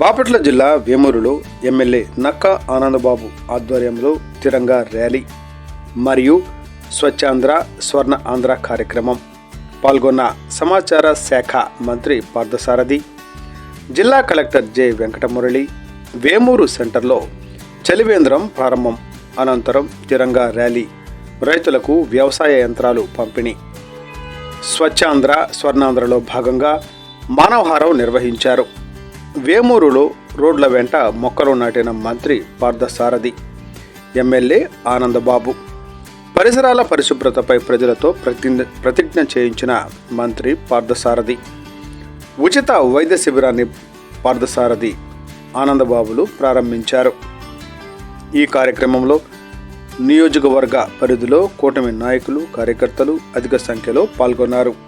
బాపట్ల జిల్లా వేమూరులో ఎమ్మెల్యే నక్కా ఆనందబాబు ఆధ్వర్యంలో తిరంగా ర్యాలీ మరియు స్వచ్ఛాంధ్ర స్వర్ణ ఆంధ్ర కార్యక్రమం. పాల్గొన్న సమాచార శాఖ మంత్రి పార్థసారథి జిల్లా కలెక్టర్ జె. వెంకటమురళి వేమూరు సెంటర్లో చలివేంద్రం ప్రారంభం. అనంతరం తిరంగా ర్యాలీ రైతులకు వ్యవసాయ యంత్రాలు పంపిణీ. స్వచ్ఛాంధ్ర స్వర్ణాంధ్రలో భాగంగా మానవహారం నిర్వహించారు. వేమూరులో రోడ్ల వెంట మొక్కలు నాటిన మంత్రి పార్థసారథి ఎమ్మెల్యే ఆనందబాబు. పరిసరాల పరిశుభ్రతపై ప్రజలతో ప్రతి ప్రతిజ్ఞ చేయించిన మంత్రి పార్థసారథి ఉచిత వైద్య శిబిరాన్ని పార్థసారథి ఆనందబాబులు ప్రారంభించారు. ఈ కార్యక్రమంలో నియోజకవర్గ పరిధిలో కూటమి నాయకులు కార్యకర్తలు అధిక సంఖ్యలో పాల్గొన్నారు.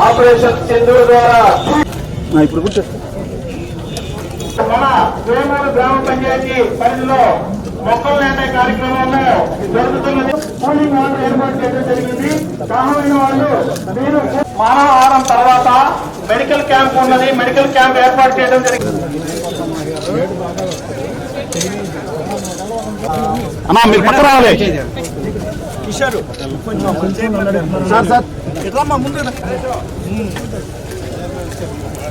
ఆపరేషన్ సింధూర్ ద్వారా ఇప్పుడు గుర్తు మన వేమూరు గ్రామ పంచాయతీ పరిధిలో మొక్కలు నాటే కార్యక్రమంలో జరుగుతున్నది కూలింగ్ వాటర్ ఏర్పాటు చేయడం జరిగింది. కావాలని వాళ్ళు మీరు మానవహారం తర్వాత మెడికల్ క్యాంప్ ఉన్నది మెడికల్ క్యాంప్ ఏర్పాటు చేయడం జరిగింది. అన్నా మీరు పక్క రావాలి. సార్ సార్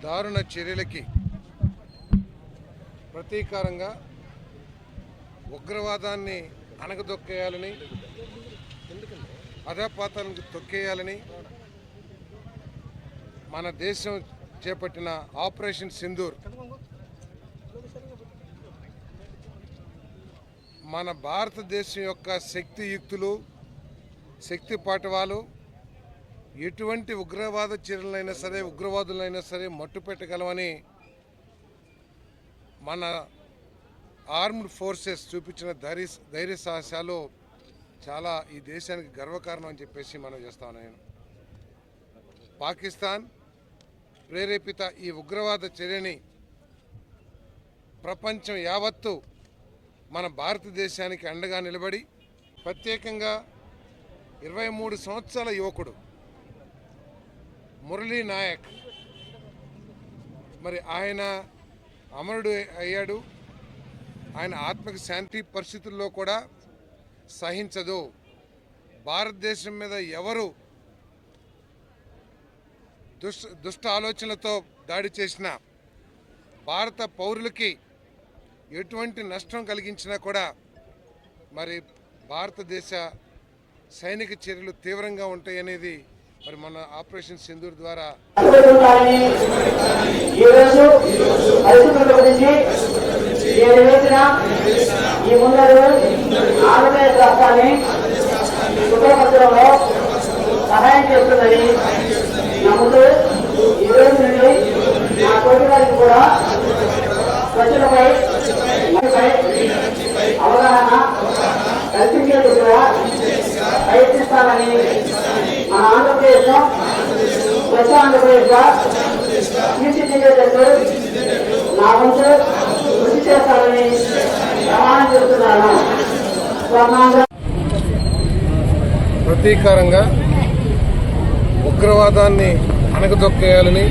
దారుణ చర్యలకి ప్రతీకారంగా ఉగ్రవాదాన్ని అణగదొక్కేయాలని అధపాతాలను తొక్కేయాలని మన దేశం చేపట్టిన ఆపరేషన్ సింధూర్ మన భారతదేశం యొక్క శక్తియుక్తులు శక్తి పాటవాలు ఎటువంటి ఉగ్రవాద చర్యలైనా సరే ఉగ్రవాదులైనా సరే మట్టు పెట్టగలమని మన ఆర్మ్డ్ ఫోర్సెస్ చూపించిన ధైర్య ధైర్య సాహసాలు చాలా ఈ దేశానికి గర్వకారణం అని చెప్పేసి మనం చేస్తాను నేను. పాకిస్తాన్ ప్రేరేపిత ఈ ఉగ్రవాద చర్యని ప్రపంచం యావత్తు మన భారతదేశానికి అండగా నిలబడి ప్రత్యేకంగా ఇరవై మూడు సంవత్సరాల యువకుడు మురళీ నాయక్. మరి ఆయన అమరుడు అయ్యాడు. ఆయన ఆత్మకి శాంతి పరిస్థితుల్లో కూడా సహించదు. భారతదేశం మీద ఎవరు దుష్ట దుష్ట ఆలోచనలతో దాడి చేసిన భారత పౌరులకి ఎటువంటి నష్టం కలిగించినా కూడా మరి భారతదేశ సైనిక చర్యలు తీవ్రంగా ఉంటాయనేది మరి మన ఆపరేషన్ సింధూర్ ద్వారా ఉండాలని ఈరోజు సహాయం చేస్తుందని నమ్ముతూ ఈ రోజు నుండి నా తోటి వారికి కూడా స్వచ్ఛతపై అవగాహన కల్పించే తీర్చిదిద్దేటట్టు నా వంతు కృషి చేస్తానని ప్రమాణం చేస్తున్నాను. ప్రతీకారంగా ఉగ్రవాదాన్ని అణగదొక్కేయాలని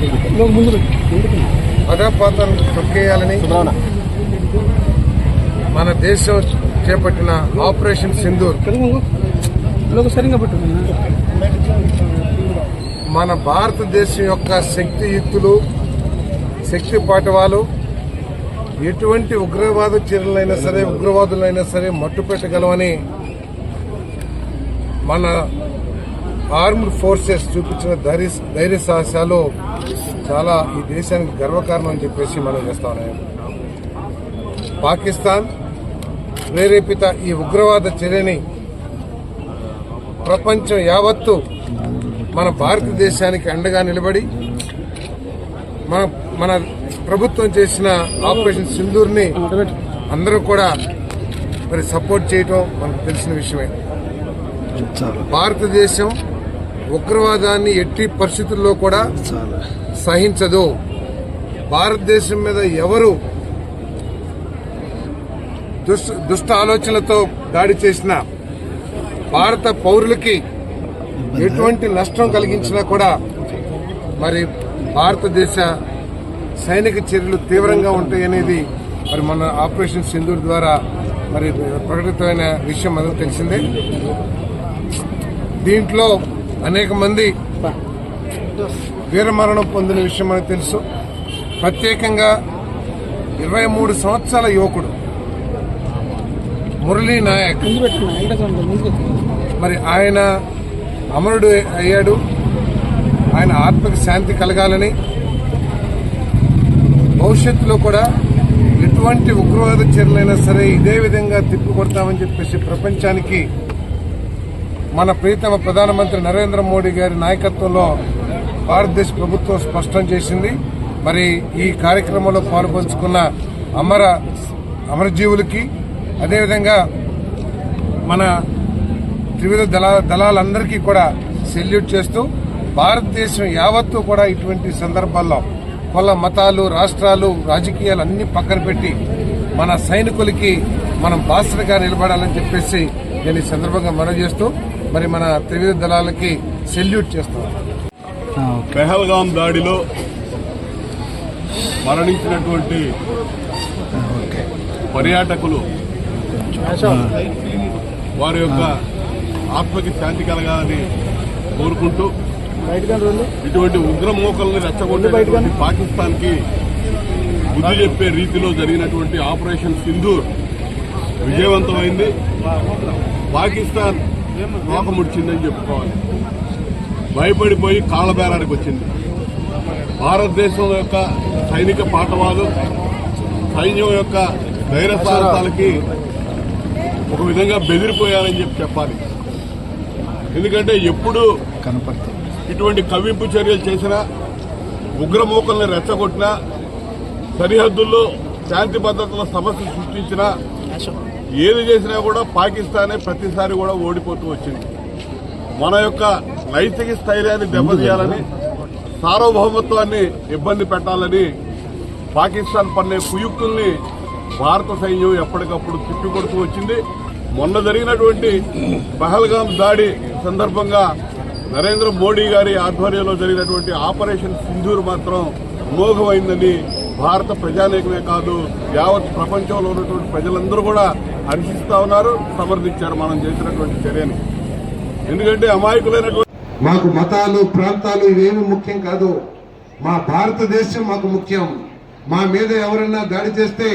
అధపాతాన్ని తొక్కేయాలని మన దేశం చేపట్టిన ఆపరేషన్ సింధూర్. మన భారతదేశం యొక్క శక్తియుక్తులు శక్తి పాఠవాలు ఎటువంటి ఉగ్రవాద చర్యలైనా సరే ఉగ్రవాదులైనా సరే మట్టుపెట్టగలమని మన ఆర్మ్డ్ ఫోర్సెస్ చూపించిన ధైర్య ధైర్య సాహసాలు చాలా ఈ దేశానికి గర్వకారణం అని చెప్పేసి మనం చేస్తా ఉన్నాం. పాకిస్తాన్ ప్రేరేపిత ఈ ఉగ్రవాద చర్యని ప్రపంచం యావత్తు మన భారతదేశానికి అండగా నిలబడి మన మన ప్రభుత్వం చేసిన ఆపరేషన్ సింధూర్ని అందరూ కూడా మరి సపోర్ట్ చేయటం మనకు తెలిసిన విషయమే. భారతదేశం ఉగ్రవాదాన్ని ఎట్టి పరిస్థితుల్లో కూడా సహించదు. భారతదేశం మీద ఎవరు దుష్ట దుష్ట ఆలోచనలతో దాడి చేసిన భారత పౌరులకి ఎటువంటి నష్టం కలిగించినా కూడా మరి భారతదేశ సైనిక చర్యలు తీవ్రంగా ఉంటాయనేది మరి మన ఆపరేషన్ సింధూర్ ద్వారా మరి ప్రకటితమైన విషయం మనకు తెలిసిందే. దీంట్లో అనేక మంది వీరమరణం పొందిన విషయం మనకు తెలుసు. ప్రత్యేకంగా ఇరవై మూడు సంవత్సరాల యువకుడు మురళీ నాయక్. మరి ఆయన అమరుడు అయ్యాడు. ఆయన ఆత్మకి శాంతి కలగాలని భవిష్యత్తులో కూడా ఎటువంటి ఉగ్రవాద చర్యలైనా సరే ఇదే విధంగా తిప్పికొడతామని చెప్పేసి ప్రపంచానికి మన ప్రీతమ ప్రధానమంత్రి నరేంద్ర మోడీ గారి నాయకత్వంలో భారతదేశ ప్రభుత్వం స్పష్టం చేసింది. మరి ఈ కార్యక్రమంలో పాల్పంచుకున్న అమర అమరజీవులకి అదేవిధంగా మన త్రివిధ దళ దళాలందరికీ కూడా సెల్యూట్ చేస్తూ భారతదేశం యావత్తు కూడా ఇటువంటి సందర్భాల్లో కొల్ల మతాలు రాష్ట్రాలు రాజకీయాలు అన్ని పక్కన పెట్టి మన సైనికులకి మనం బాసటగా నిలబడాలని చెప్పేసి నేను ఈ సందర్భంగా మనవి చేస్తూ మరి మన త్రివిధ దళాలకి సెల్యూట్ చేస్తాం పెహల్గాం దాడిలో మరణించినటువంటి పర్యాటకులు వారి యొక్క ఆత్మకి శాంతి కలగాలని కోరుకుంటూ ఇటువంటి ఉగ్రమోకల్ని రెచ్చగొట్టేటువంటి పాకిస్తాన్కి బుద్ధి చెప్పే రీతిలో జరిగినటువంటి ఆపరేషన్ సింధూర్ విజయవంతమైంది. పాకిస్తాన్ మోకముడిచిందని చెప్పుకోవాలి. భయపడిపోయి కాళ్ళబేరానికి వచ్చింది. భారతదేశం యొక్క సైనిక పాఠవాలు సైన్యం యొక్క ధైర్య సాహసాలకి ఒక విధంగా బెదిరిపోయారని చెప్పి చెప్పాలి. ఎందుకంటే ఎప్పుడు ఇటువంటి కవ్వింపు చర్యలు చేసినా ఉగ్రమూకల్ని రెచ్చగొట్టినా సరిహద్దుల్లో శాంతి భద్రతల సమస్య సృష్టించినా ఏది చేసినా కూడా పాకిస్తానే ప్రతిసారి కూడా ఓడిపోతూ వచ్చింది. మన యొక్క నైతిక స్థైర్యాన్ని దెబ్బతీయాలని సార్వభౌమత్వాన్ని ఇబ్బంది పెట్టాలని పాకిస్తాన్ పన్నే కుయుక్తుల్ని భారత సైన్యం ఎప్పటికప్పుడు తిప్పికొడుతూ వచ్చింది. మొన్న జరిగినటువంటి పహల్గాం దాడి సందర్భంగా నరేంద్ర మోడీ గారి ఆధ్వర్యంలో జరిగినటువంటి ఆపరేషన్ సింధూర్ మాత్రం అమోఘమైందని భారత ప్రజానేకమే కాదు యావత్ ప్రపంచంలో ఉన్నటువంటి ప్రజలందరూ కూడా హర్షిస్తా ఉన్నారు సమర్థించారు మనం చేసినటువంటి చర్యని. ఎందుకంటే అమాయకులైనటువంటి మాకు మతాలు ప్రాంతాలు ఇవేమి ముఖ్యం కాదు. మా భారతదేశం మాకు ముఖ్యం. మా మీద ఎవరైనా దాడి చేస్తే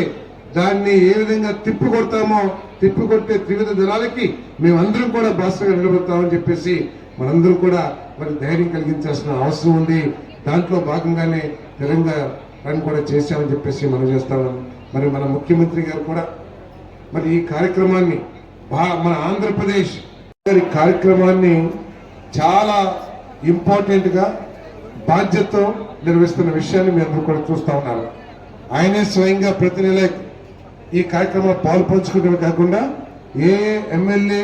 దాన్ని ఏ విధంగా తిప్పి కొడతామో తిప్పి కొట్టే త్రివిధ దళాలకి మేమందరం కూడా భాషగా నిలబడతామని చెప్పేసి మనందరం కూడా మరి ధైర్యం కలిగించాల్సిన అవసరం ఉంది. దాంట్లో భాగంగానే తెలంగాణ కూడా చేశామని చెప్పేసి మనం చేస్తాము మరి మన ముఖ్యమంత్రి గారు కూడా మరి ఈ కార్యక్రమాన్ని బా- మన ఆంధ్రప్రదేశ్ గారి కార్యక్రమాన్ని చాలా ఇంపార్టెంట్గా బాధ్యతతో నిర్వహిస్తున్న విషయాన్ని మీ అందరూ కూడా చూస్తా ఉన్నారు. ఆయనే స్వయంగా ప్రతి నెల ఈ కార్యక్రమంలో పాలు కాకుండా ఏ ఎమ్మెల్యే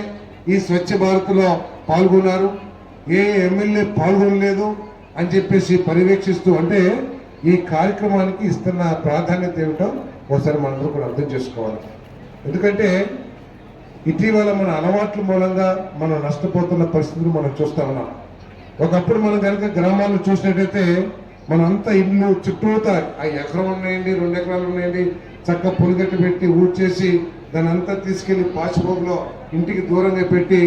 ఈ స్వచ్ఛ భారత్లో పాల్గొన్నారు ఏ ఎమ్మెల్యే పాల్గొనలేదు అని చెప్పేసి పర్యవేక్షిస్తూ అంటే ఈ కార్యక్రమానికి ఇస్తున్న ప్రాధాన్యత ఏమిటో ఒకసారి మనందరూ కూడా అర్థం చేసుకోవాలి. ఎందుకంటే ఇటీవల మన అలవాట్ల మూలంగా మనం నష్టపోతున్న పరిస్థితులు మనం చూస్తా ఉన్నాం. ఒకప్పుడు మనం కనుక గ్రామాల్లో చూసినట్టయితే మనంతా ఇల్లు చుట్టూతా ఆ ఎకరం ఉన్నాయండి రెండు ఎకరాలు ఉన్నాయండి చక్క పొలిగట్టు పెట్టి ఊడ్చేసి దాని అంతా తీసుకెళ్ళి పాచిపోగులో ఇంటికి దూరంగా పెట్టి